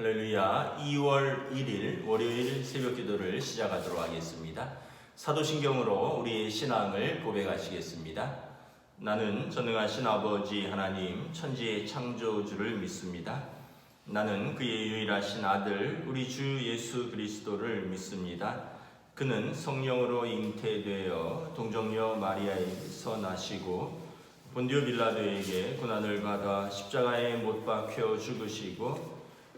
할렐루야 2월 1일 월요일 새벽 기도를 시작하도록 하겠습니다. 사도신경으로 우리의 신앙을 고백하시겠습니다. 나는 전능하신 아버지 하나님 천지의 창조주를 믿습니다. 나는 그의 유일하신 아들 우리 주 예수 그리스도를 믿습니다. 그는 성령으로 잉태되어 동정녀 마리아에서 나시고 본디오 빌라도에게 고난을 받아 십자가에 못 박혀 죽으시고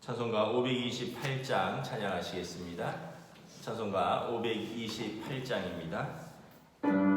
찬송가 528장 찬양하시겠습니다. 찬송가 528장입니다.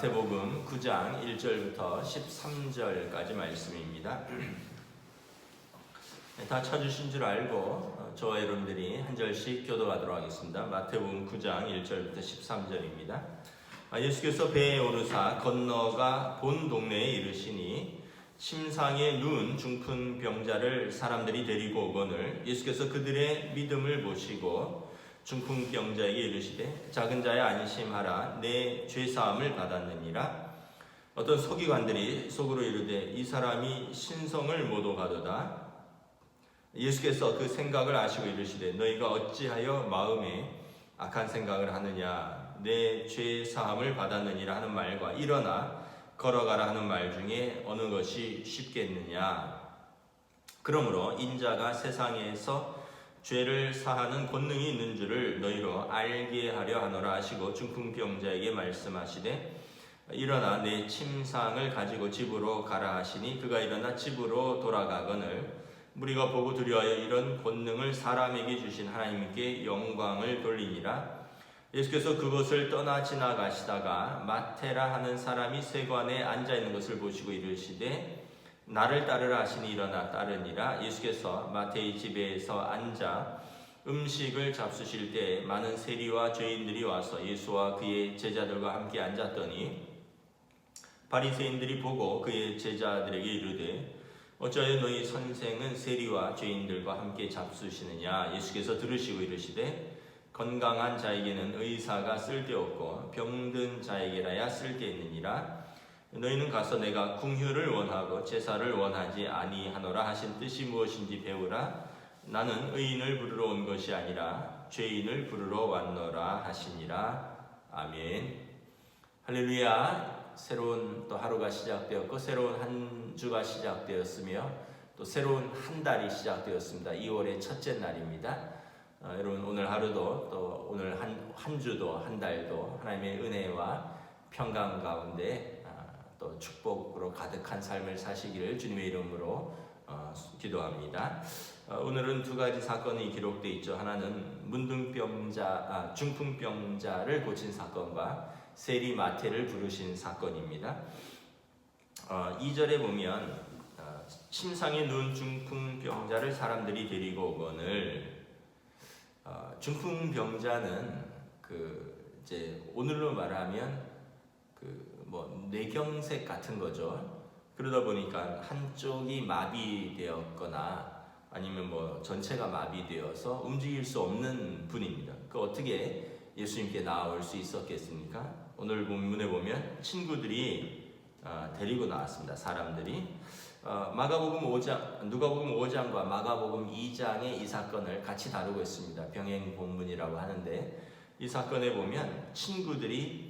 마태복음 9장 1절부터 13절까지 말씀입니다. 네, 다 찾으신 줄 알고 어, 저와 여러분들이 한 절씩 교도하도록 하겠습니다. 마태복음 9장 1절부터 13절입니다. 아, 예수께서 배에 오르사 건너가 본 동네에 이르시니 침상에 누운 중풍 병자를 사람들이 데리고 오거늘 예수께서 그들의 믿음을 보시고 중풍 병자에게 이르시되 작은 자야 안심하라. 내 죄 사함을 받았느니라. 어떤 서기관들이 속으로 이르되 이 사람이 신성을 모독하도다. 예수께서 그 생각을 아시고 이르시되 너희가 어찌하여 마음에 악한 생각을 하느냐? 내 죄 사함을 받았느니라 하는 말과 일어나 걸어가라 하는 말 중에 어느 것이 쉽겠느냐? 그러므로 인자가 세상에서 죄를 사하는 권능이 있는 줄을 너희로 알게 하려 하노라 하시고 중풍병자에게 말씀하시되 일어나 내 침상을 가지고 집으로 가라 하시니 그가 일어나 집으로 돌아가거늘 우리가 보고 두려워하여 이런 권능을 사람에게 주신 하나님께 영광을 돌리니라. 예수께서 그것을 떠나 지나가시다가 마테라 하는 사람이 세관에 앉아 있는 것을 보시고 이르시되 나를 따르라 하시니 일어나 따르니라. 예수께서 마태의 집에서 앉아 음식을 잡수실 때 많은 세리와 죄인들이 와서 예수와 그의 제자들과 함께 앉았더니 바리새인들이 보고 그의 제자들에게 이르되 어찌하여 너희 선생은 세리와 죄인들과 함께 잡수시느냐? 예수께서 들으시고 이르시되 건강한 자에게는 의사가 쓸데없고 병든 자에게라야 쓸데있느니라 너희는 가서 내가 궁휼을 원하고 제사를 원하지 아니하노라 하신 뜻이 무엇인지 배우라. 나는 의인을 부르러 온 것이 아니라 죄인을 부르러 왔노라 하시니라. 아멘. 할렐루야. 새로운 또 하루가 시작되었고 새로운 한 주가 시작되었으며 또 새로운 한 달이 시작되었습니다. 2월의 첫째 날입니다. 어, 여러분 오늘 하루도 또 오늘 한, 한 주도 한 달도 하나님의 은혜와 평강 가운데 아, 또 축복으로 가득한 삶을 사시기를 주님의 이름으로 어, 기도합니다. 어, 오늘은 두 가지 사건이 기록되어 있죠. 하나는 문둥병자, 아, 중풍병자를 고친 사건과 세리 마태를 부르신 사건입니다. 어, 2절에 보면 어, 침상에 누운 중풍병자를 사람들이 데리고 오거늘 어, 중풍병자는 그 이제 오늘로 말하면 그 뭐 뇌경색 같은 거죠. 그러다 보니까 한쪽이 마비되었거나 아니면 뭐 전체가 마비되어서 움직일 수 없는 분입니다. 그 어떻게 예수님께 나올 수 있었겠습니까? 오늘 본문에 보면 친구들이 어, 데리고 나왔습니다. 사람들이 어, 마가복음 5장, 누가복음 5장과 마가복음 2장의 이 사건을 같이 다루고 있습니다. 병행 본문이라고 하는데 이 사건에 보면 친구들이 어,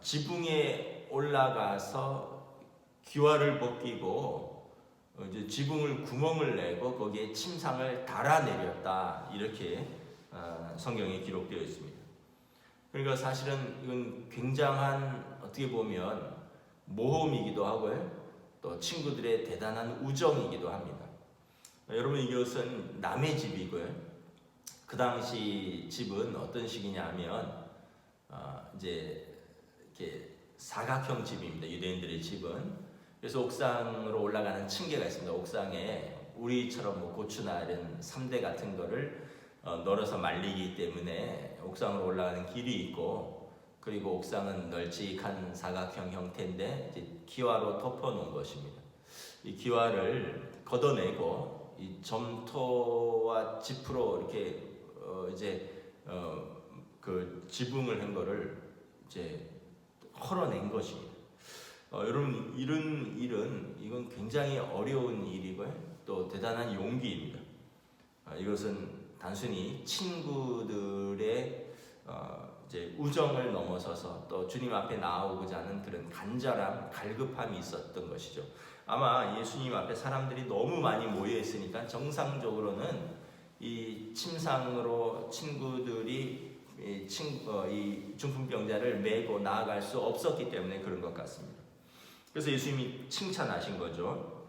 지붕에 올라가서 기와를 벗기고 어, 이제 지붕을 구멍을 내고 거기에 침상을 달아내렸다 이렇게 어, 성경에 기록되어 있습니다. 그러니까 사실은 이건 굉장한 어떻게 보면 모험이기도 하고요. 또 친구들의 대단한 우정이기도 합니다. 여러분 이것은 남의 집이고요. 그 당시 집은 어떤 식이냐면 어, 이제 이렇게 사각형 집입니다. 유대인들의 집은 그래서 옥상으로 올라가는 층계가 있습니다. 옥상에 우리처럼 뭐 고추나 이런 삼대 같은 거를 어, 널어서 말리기 때문에 옥상으로 올라가는 길이 있고 그리고 옥상은 널찍한 사각형 형태인데 기와로 덮어 놓은 것입니다. 이 기와를 걷어내고 이 점토와 지프로 이렇게 어 이제 어 그 지붕을 한 거를 이제 헐어낸 것입니다. 어, 여러분 이런 일은 이건 굉장히 어려운 일이고요. 또 대단한 용기입니다. 어, 이것은 단순히 친구들의 어, 이제 우정을 넘어서서 또 주님 앞에 나오고자 하는 그런 간절함, 갈급함이 있었던 것이죠. 아마 예수님 앞에 사람들이 너무 많이 모여 있으니까 정상적으로는 이 침상으로 친구들이 이, 친, 어, 이 중풍병자를 메고 나아갈 수 없었기 때문에 그런 것 같습니다. 그래서 예수님이 칭찬하신 거죠.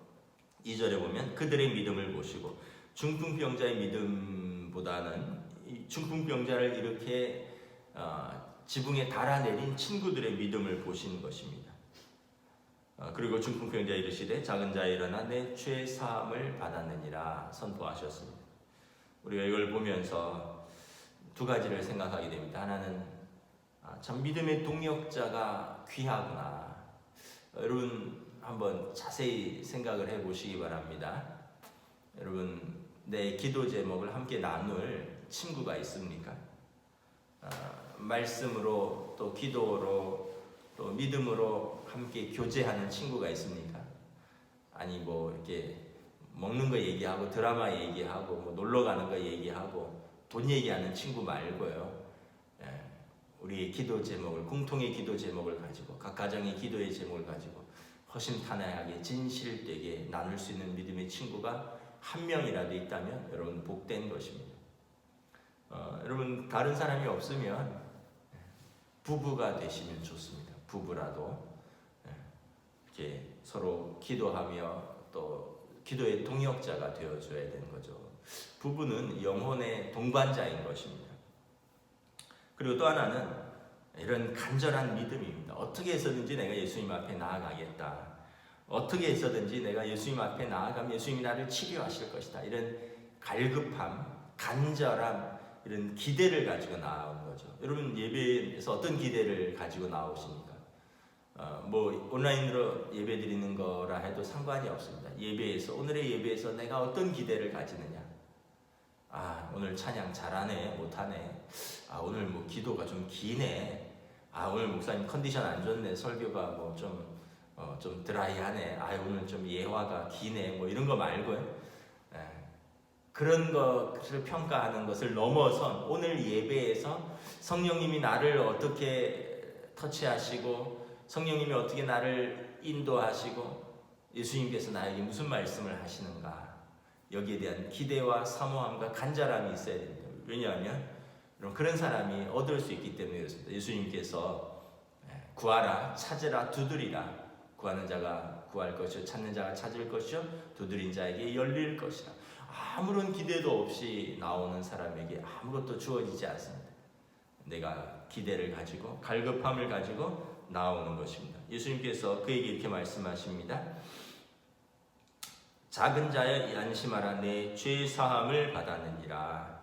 2절에 보면 그들의 믿음을 보시고 중풍병자의 믿음보다는 이 중풍병자를 이렇게 어, 지붕에 달아내린 친구들의 믿음을 보신 것입니다. 어, 그리고 중풍병자 이르시되 작은 자에 일어나 내 죄 사함을 받았느니라 선포하셨습니다. 우리가 이걸 보면서 두 가지를 생각하게 됩니다. 하나는 아, 참 믿음의 동력자가 귀하구나. 어, 여러분 한번 자세히 생각을 해보시기 바랍니다. 여러분 내 기도 제목을 함께 나눌 친구가 있습니까? 아, 말씀으로 또 기도로 또 믿음으로 함께 교제하는 친구가 있습니까? 아니 뭐 이렇게 먹는 거 얘기하고 드라마 얘기하고 뭐 놀러 가는 거 얘기하고 돈 얘기하는 친구 말고요. 예, 우리의 기도 제목을 공통의 기도 제목을 가지고 각 가정의 기도의 제목을 가지고 허심탄회하게 진실되게 나눌 수 있는 믿음의 친구가 한 명이라도 있다면 여러분 복된 것입니다. 어, 여러분 다른 사람이 없으면 부부가 되시면 좋습니다. 부부라도 예, 이렇게 서로 기도하며 또 기도의 동역자가 되어줘야 되는 거죠. 부부는 영혼의 동반자인 것입니다. 그리고 또 하나는 이런 간절한 믿음입니다. 어떻게 해서든지 내가 예수님 앞에 나아가겠다. 어떻게 해서든지 내가 예수님 앞에 나아가면 예수님이 나를 치료하실 것이다. 이런 갈급함, 간절함, 이런 기대를 가지고 나온 거죠. 여러분 예배에서 어떤 기대를 가지고 나오십니까? 어, 뭐 온라인으로 예배 드리는 거라 해도 상관이 없습니다. 예배에서 오늘의 예배에서 내가 어떤 기대를 가지느냐? 아 오늘 찬양 잘하네 못하네. 아 오늘 뭐 기도가 좀 기네. 아 오늘 목사님 컨디션 안 좋네. 설교가 뭐 좀 어, 좀 드라이하네. 아 오늘 좀 예화가 기네. 뭐 이런 거 말고요. 예. 그런 것을 평가하는 것을 넘어선 오늘 예배에서 성령님이 나를 어떻게 터치하시고 성령님이 어떻게 나를 인도하시고 예수님께서 나에게 무슨 말씀을 하시는가 여기에 대한 기대와 사모함과 간절함이 있어야 됩니다. 왜냐하면 그런 사람이 얻을 수 있기 때문에 그렇습니다. 예수님께서 예, 구하라 찾으라 두드리라 구하는 자가 구할 것이요 찾는 자가 찾을 것이요 두드린 자에게 열릴 것이라 아무런 기대도 없이 나오는 사람에게 아무것도 주어지지 않습니다. 내가 기대를 가지고 갈급함을 가지고 나오는 것입니다. 예수님께서 그에게 이렇게 말씀하십니다. 작은 자여 안심하라 내 죄 사함을 받았느니라.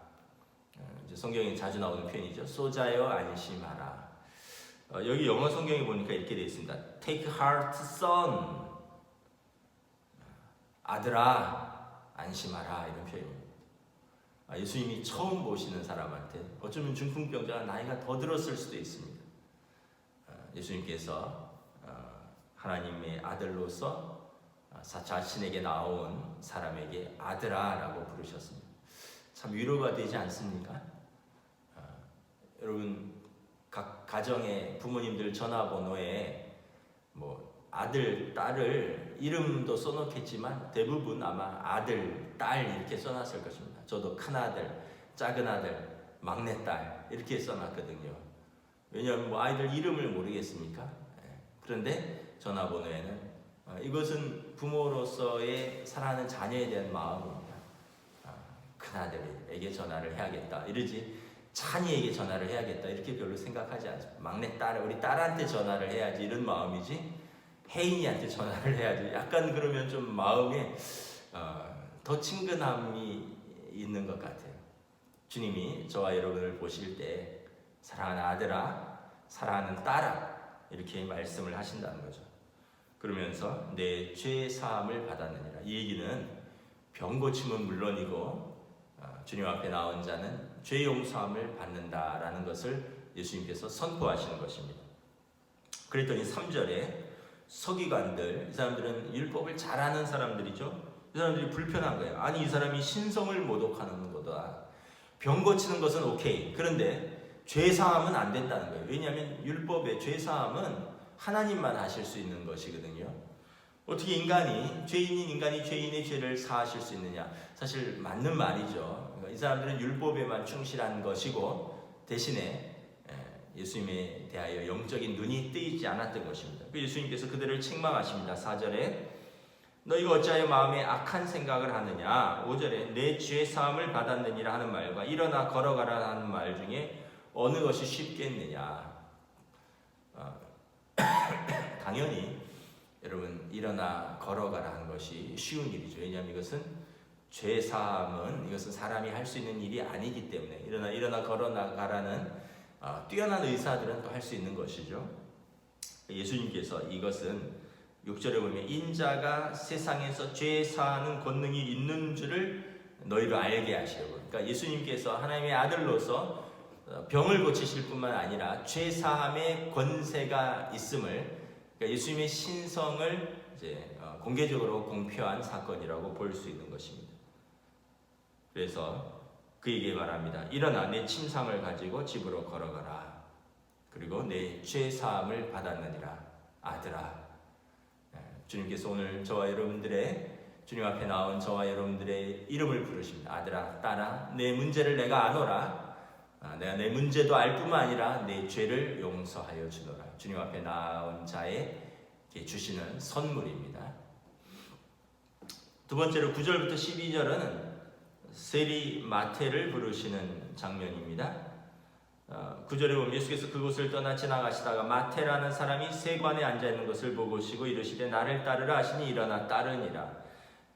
어, 이제 성경에 자주 나오는 표현이죠. 소자여 안심하라. 어, 여기 영어 성경에 보니까 이렇게 되어 있습니다. Take heart, son. 아들아, 안심하라 이런 표현입니다. 아, 예수님이 처음 보시는 사람한테 어쩌면 중풍병자가 나이가 더 들었을 수도 있습니다. 아, 예수님께서 어, 하나님의 아들로서 아, 자신에게 나온 사람에게 아들아라고 부르셨습니다. 참 위로가 되지 않습니까? 아, 여러분 각 가정의 부모님들 전화번호에 뭐 아들, 딸을 이름도 써놓겠지만 대부분 아마 아들, 딸 이렇게 써놨을 것입니다. 저도 큰 아들, 작은 아들, 막내 딸 이렇게 써놨거든요. 왜냐하면 뭐 아이들 이름을 모르겠습니까? 예. 그런데 전화번호에는 어, 이것은 부모로서의 사랑하는 자녀에 대한 마음입니다. 아, 큰 아들에게 전화를 해야겠다 이러지 찬이에게 전화를 해야겠다 이렇게 별로 생각하지 않습니다. 막내 딸 우리 딸한테 전화를 해야지 이런 마음이지 혜인이한테 전화를 해야지 약간 그러면 좀 마음에 어, 더 친근함이 있는 것 같아요. 주님이 저와 여러분을 보실 때 사랑하는 아들아, 사랑하는 딸아 이렇게 말씀을 하신다는 거죠. 그러면서 내 죄 사함을 받았느니라. 이 얘기는 병 고침은 물론이고 어, 주님 앞에 나온 자는 죄 용서함을 받는다라는 것을 예수님께서 선포하시는 것입니다. 그랬더니 3절에 서기관들, 이 사람들은 율법을 잘하는 사람들이죠. 이 사람들이 불편한 거예요. 아니 이 사람이 신성을 모독하는 거다. 병 고치는 것은 오케이. 그런데 죄 사함은 안 된다는 거예요. 왜냐하면 율법의 죄 사함은 하나님만 하실 수 있는 것이거든요. 어떻게 인간이 죄인인 인간이 죄인의 죄를 사하실 수 있느냐? 사실 맞는 말이죠. 그러니까 이 사람들은 율법에만 충실한 것이고 대신에 예수님에 대하여 영적인 눈이 뜨이지 않았던 것입니다. 그 예수님께서 그들을 책망하십니다. 4절에 너희가 어찌하여 마음에 악한 생각을 하느냐 5절에 내 죄 사함을 받았느니라 하는 말과 일어나 걸어가라 하는 말 중에 어느 것이 쉽겠느냐 어, 당연히 여러분 일어나 걸어가라 하는 것이 쉬운 일이죠 왜냐하면 이것은 죄 사함은 이것은 사람이 할 수 있는 일이 아니기 때문에 일어나 일어나 걸어나가라는 어, 뛰어난 의사들은 또 할 수 있는 것이죠 예수님께서 이것은 6절에 보면 인자가 세상에서 죄 사하는 권능이 있는 줄을 너희로 알게 하시려고. 그러니까 예수님께서 하나님의 아들로서 어, 병을 고치실 뿐만 아니라 죄 사함의 권세가 있음을 그러니까 예수님의 신성을 이제 어, 공개적으로 공표한 사건이라고 볼 수 있는 것입니다. 그래서 그에게 말합니다. 일어나 내 침상을 가지고 집으로 걸어가라. 그리고 내 죄 사함을 받았느니라. 아들아 주님께서 오늘 저와 여러분들의 주님 앞에 나온 저와 여러분들의 이름을 부르십니다. 아들아, 딸아, 내 문제를 내가 아노라. 아, 내가 내 문제도 알 뿐만 아니라 내 죄를 용서하여 주노라. 주님 앞에 나온 자에게 주시는 선물입니다. 두 번째로 9절부터 12절은 세리 마태를 부르시는 장면입니다. 어, 구절에 보면 예수께서 그곳을 떠나 지나가시다가 마태라는 사람이 세관에 앉아 있는 것을 보고 시고 이르시되 나를 따르라 하시니 일어나 따르니라.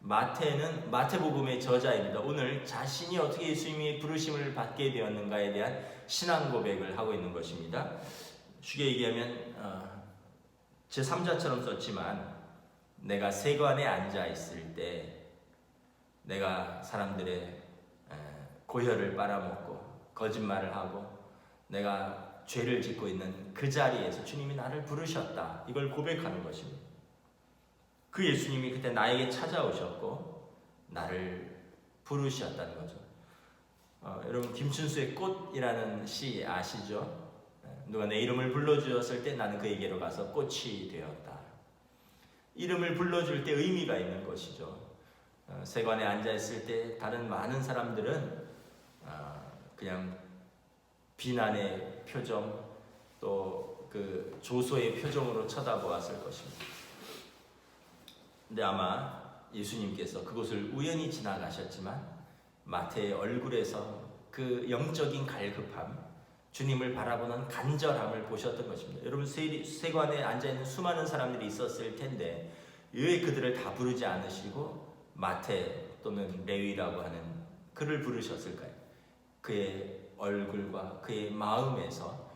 마태는 마태복음의 저자입니다. 오늘 자신이 어떻게 예수님이 부르심을 받게 되었는가에 대한 신앙 고백을 하고 있는 것입니다. 쉽게 얘기하면 어, 제 3자처럼 썼지만 내가 세관에 앉아 있을 때 내가 사람들의 에, 고혈을 빨아먹고 거짓말을 하고 내가 죄를 짓고 있는 그 자리에서 주님이 나를 부르셨다. 이걸 고백하는 것입니다. 그 예수님이 그때 나에게 찾아오셨고 나를 부르셨다는 거죠. 어, 여러분 김춘수의 꽃이라는 시 아시죠? 누가 내 이름을 불러주었을 때 나는 그에게로 가서 꽃이 되었다. 이름을 불러줄 때 의미가 있는 것이죠. 어, 세관에 앉아 있을 때 다른 많은 사람들은 어, 그냥 비난의 표정 또 그 조소의 표정으로 쳐다보았을 것입니다. 근데 아마 예수님께서 그곳을 우연히 지나가셨지만 마태의 얼굴에서 그 영적인 갈급함, 주님을 바라보는 간절함을 보셨던 것입니다. 여러분 세관에 앉아 있는 수많은 사람들이 있었을 텐데 왜 그들을 다 부르지 않으시고 마태 또는 레위라고 하는 그를 부르셨을까요? 그의 얼굴과 그의 마음에서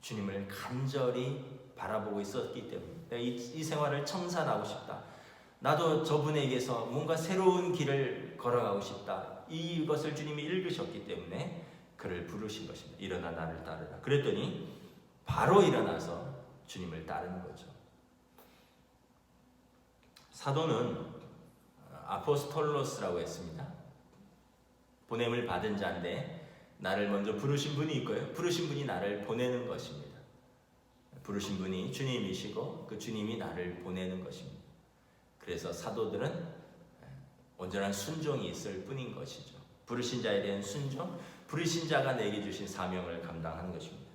주님을 간절히 바라보고 있었기 때문에 이, 이 생활을 청산하고 싶다. 나도 저분에게서 뭔가 새로운 길을 걸어가고 싶다. 이것을 주님이 읽으셨기 때문에 그를 부르신 것입니다. 일어나 나를 따르라. 그랬더니 바로 일어나서 주님을 따르는 거죠. 사도는 아포스톨로스라고 했습니다. 보냄을 받은 자인데 나를 먼저 부르신 분이 있고요. 부르신 분이 나를 보내는 것입니다. 부르신 분이 주님이시고 그 주님이 나를 보내는 것입니다. 그래서 사도들은 온전한 순종이 있을 뿐인 것이죠. 부르신 자에 대한 순종, 부르신 자가 내게 주신 사명을 감당하는 것입니다.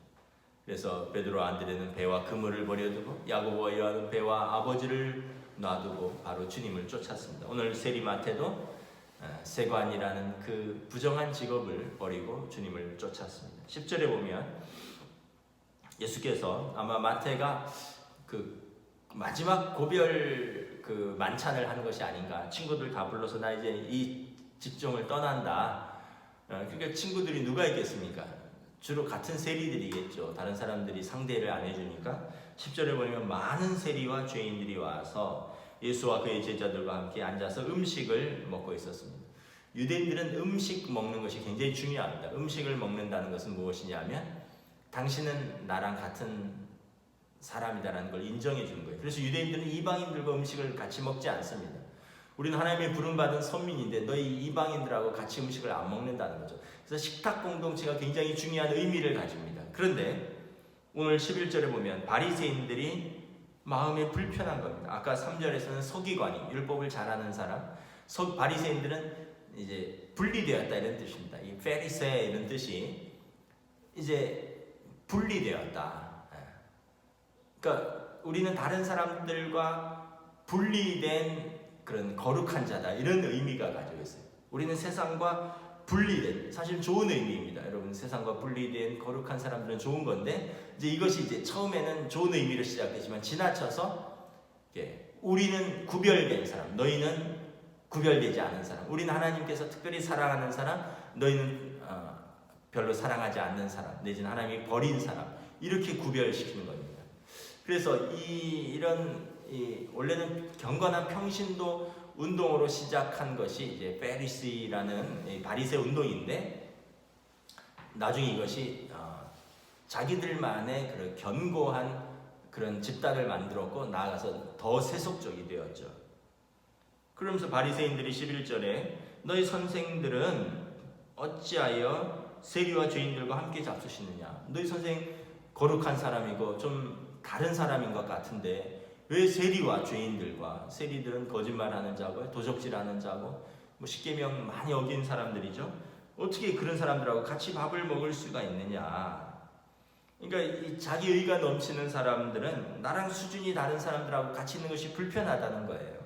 그래서 베드로 안드레는 배와 그물을 버려두고 야고보와 요한은 배와 아버지를 놔두고 바로 주님을 쫓았습니다. 오늘 세리마테도 아, 세관이라는 그 부정한 직업을 버리고 주님을 쫓았습니다. 10절에 보면 예수께서 아마 마태가 그 마지막 고별 그 만찬을 하는 것이 아닌가. 친구들 다 불러서 나 이제 이 직종을 떠난다. 어, 그러니까 친구들이 누가 있겠습니까? 주로 같은 세리들이겠죠. 다른 사람들이 상대를 안 해주니까 10절에 보면 많은 세리와 죄인들이 와서 예수와 그의 제자들과 함께 앉아서 음식을 먹고 있었습니다. 유대인들은 음식 먹는 것이 굉장히 중요합니다. 음식을 먹는다는 것은 무엇이냐면 당신은 나랑 같은 사람이다라는 걸 인정해 주는 거예요. 그래서 유대인들은 이방인들과 음식을 같이 먹지 않습니다. 우리는 하나님의 부름받은 선민인데 너희 이방인들하고 같이 음식을 안 먹는다는 거죠. 그래서 식탁 공동체가 굉장히 중요한 의미를 가집니다. 그런데 오늘 11절에 보면 바리새인들이 마음에 불편한 겁니다. 아까 3절에서는 서기관이 율법을 잘하는 사람, 서, 바리새인들은 이제 분리되었다 이런 뜻입니다. 이 페리세 이런 뜻이 이제 분리되었다. 예. 그러니까 우리는 다른 사람들과 분리된 그런 거룩한 자다 이런 의미가 가지고 있어요. 우리는 세상과 분리된 사실 좋은 의미입니다. 여러분 세상과 분리된 거룩한 사람들은 좋은 건데 이제 이것이 이제 처음에는 좋은 의미로 시작되지만 지나쳐서 예, 우리는 구별된 사람, 너희는 구별되지 않은 사람, 우리는 하나님께서 특별히 사랑하는 사람, 너희는 어, 별로 사랑하지 않는 사람, 내지는 하나님이 버린 사람 이렇게 구별시키는 겁니다. 그래서 이 이런 이 원래는 경건한 평신도 운동으로 시작한 것이 이제 페리스라는 이 바리새 운동인데 나중에 이것이 어, 자기들만의 그런 견고한 그런 집단을 만들었고 나아가서 더 세속적이 되었죠. 그러면서 바리새인들이 11절에 너희 선생들은 어찌하여 세리와 죄인들과 함께 잡수시느냐? 너희 선생 거룩한 사람이고 좀 다른 사람인 것 같은데 왜 세리와 죄인들과 세리들은 거짓말하는 자고 도적질하는 자고 뭐 십계명 많이 어긴 사람들이죠. 어떻게 그런 사람들하고 같이 밥을 먹을 수가 있느냐? 그러니까 이 자기 의가 넘치는 사람들은 나랑 수준이 다른 사람들하고 같이 있는 것이 불편하다는 거예요.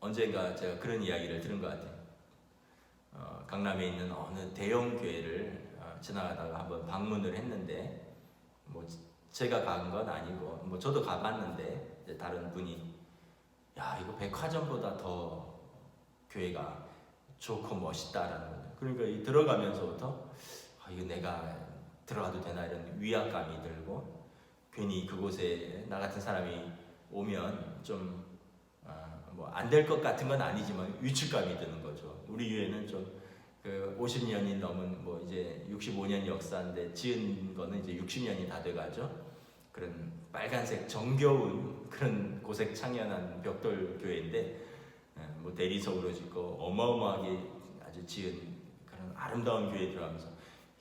언젠가 제가 그런 이야기를 들은 것 같아요. 어, 강남에 있는 어느 대형 교회를 어, 지나가다가 한번 방문을 했는데 뭐 제가 간 건 아니고 뭐 저도 가봤는데 다른 분이 야 이거 백화점보다 더 교회가 좋고 멋있다라는 거죠. 그러니까 이 들어가면서부터 아, 이거 내가 들어가도 되나 이런 위압감이 들고 괜히 그곳에 나 같은 사람이 오면 좀 뭐 안 될것 같은 건 아니지만 위축감이 드는 거죠. 우리 교회는 좀 그 50년이 넘은 뭐 이제 65년 역사인데 지은 거는 이제 60년이 다 돼가죠. 그런 빨간색 정겨운 그런 고색 창연한 벽돌 교회인데 예, 뭐 대리석으로 짓고 어마어마하게 아주 지은 그런 아름다운 교회에 들어가면서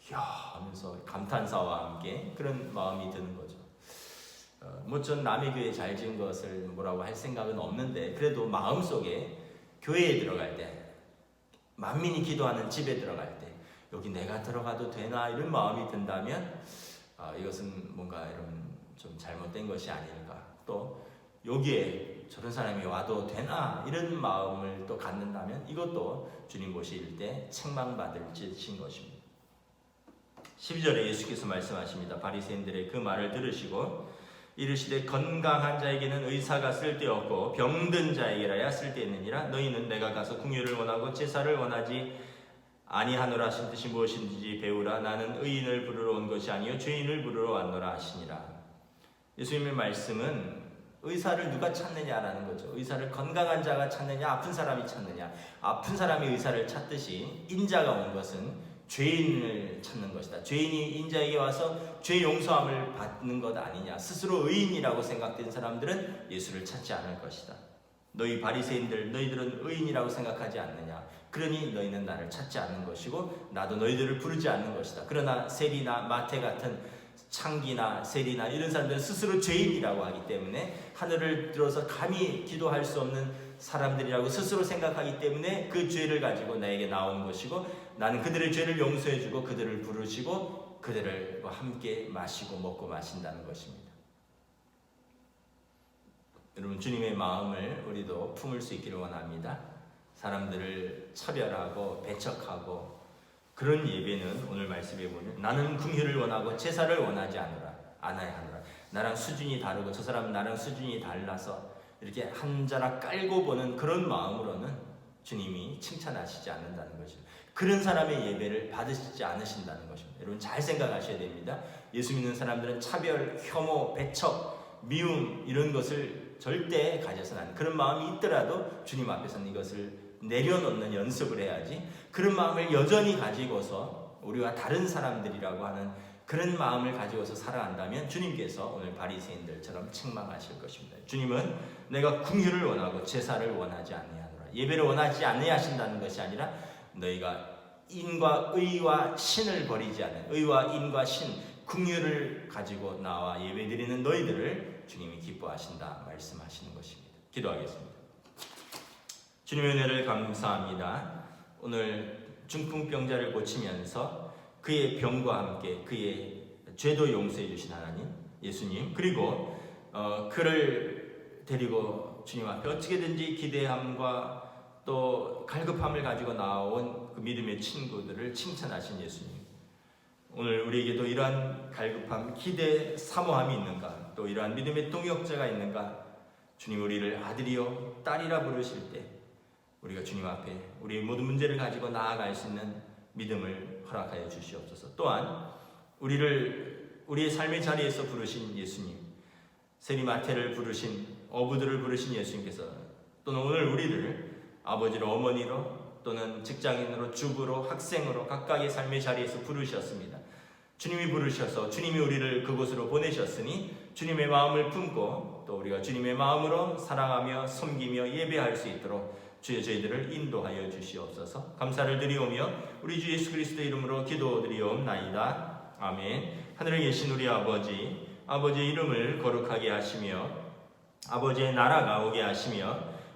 이야 하면서 감탄사와 함께 그런 마음이 드는 거죠. 어, 뭐전 남의 교회 잘 지은 것을 뭐라고 할 생각은 없는데 그래도 마음 속에 교회에 들어갈 때 만민이 기도하는 집에 들어갈 때 여기 내가 들어가도 되나 이런 마음이 든다면 아, 이것은 뭔가 이런 좀 잘못된 것이 아닐까 또 여기에 저런 사람이 와도 되나 이런 마음을 또 갖는다면 이것도 주님 보실 때 책망받을 짓인 것입니다. 12절에 예수께서 말씀하십니다. 바리새인들의 그 말을 들으시고 이르시되 건강한 자에게는 의사가 쓸데없고 병든 자에게라야 쓸데있느니라 너희는 내가 가서 궁유를 원하고 제사를 원하지 아니하노라 하신 뜻이 무엇인지 배우라 나는 의인을 부르러 온 것이 아니요 죄인을 부르러 왔노라 하시니라 예수님의 말씀은 의사를 누가 찾느냐라는 거죠. 의사를 건강한 자가 찾느냐, 아픈 사람이 찾느냐. 아픈 사람이 의사를 찾듯이 인자가 온 것은 죄인을 찾는 것이다. 죄인이 인자에게 와서 죄 용서함을 받는 것 아니냐. 스스로 의인이라고 생각된 사람들은 예수를 찾지 않을 것이다. 너희 바리새인들 너희들은 의인이라고 생각하지 않느냐. 그러니 너희는 나를 찾지 않는 것이고 나도 너희들을 부르지 않는 것이다. 그러나 세리나 마태 같은 창기나 세리나 이런 사람들은 스스로 죄인이라고 하기 때문에 하늘을 들어서 감히 기도할 수 없는 사람들이라고 스스로 생각하기 때문에 그 죄를 가지고 나에게 나오는 것이고 나는 그들의 죄를 용서해주고 그들을 부르시고 그들을 함께 마시고 먹고 마신다는 것입니다. 여러분 주님의 마음을 우리도 품을 수 있기를 원합니다. 사람들을 차별하고 배척하고 그런 예배는 오늘 말씀에 보면 나는 궁휼을 원하고 제사를 원하지 않으라 않아야 하노라. 나랑 수준이 다르고 저 사람 나랑 수준이 달라서 이렇게 한 자락 깔고 보는 그런 마음으로는 주님이 칭찬하시지 않는다는 거죠. 그런 사람의 예배를 받으시지 않으신다는 것입니다. 여러분 잘 생각하셔야 됩니다. 예수 믿는 사람들은 차별, 혐오, 배척, 미움 이런 것을 절대 가져서는 안 그런 마음이 있더라도 주님 앞에서는 이것을 내려놓는 연습을 해야지 그런 마음을 여전히 가지고서 우리와 다른 사람들이라고 하는 그런 마음을 가지고서 살아간다면 주님께서 오늘 바리새인들처럼 책망하실 것입니다. 주님은 내가 궁휼을 원하고 제사를 원하지 아니하노라. 예배를 원하지 아니하신다는 것이 아니라 너희가 인과 의와 신을 버리지 않는 의와 인과 신 궁휼을 가지고 나와 예배드리는 너희들을 주님이 기뻐하신다 말씀하시는 것입니다. 기도하겠습니다. 주님의 은혜를 감사합니다. 오늘 중풍병자를 고치면서 그의 병과 함께 그의 죄도 용서해 주신 하나님, 예수님, 그리고 어, 그를 데리고 주님 앞에 어떻게든지 기대함과 또 갈급함을 가지고 나온 그 믿음의 친구들을 칭찬하신 예수님. 오늘 우리에게도 이러한 갈급함, 기대, 사모함이 있는가? 또 이러한 믿음의 동역자가 있는가? 주님 우리를 아들이요 딸이라 부르실 때 우리가 주님 앞에 우리의 모든 문제를 가지고 나아갈 수 있는 믿음을 허락하여 주시옵소서. 또한 우리를 우리의 삶의 자리에서 부르신 예수님, 세리마테를 부르신 어부들을 부르신 예수님께서 또는 오늘 우리를 아버지로 어머니로 또는 직장인으로 주부로 학생으로 각각의 삶의 자리에서 부르셨습니다. 주님이 부르셔서 주님이 우리를 그곳으로 보내셨으니 주님의 마음을 품고 또 우리가 주님의 마음으로 사랑하며 섬기며 예배할 수 있도록 주여 저희들을 인도하여 주시옵소서. 감사를 드리오며 우리 주 예수 그리스도의 이름으로 기도드리옵나이다. 아멘. 하늘에 계신 우리 아버지, 아버지의 이름을 거룩하게 하시며 아버지의 나라가 오게 하시며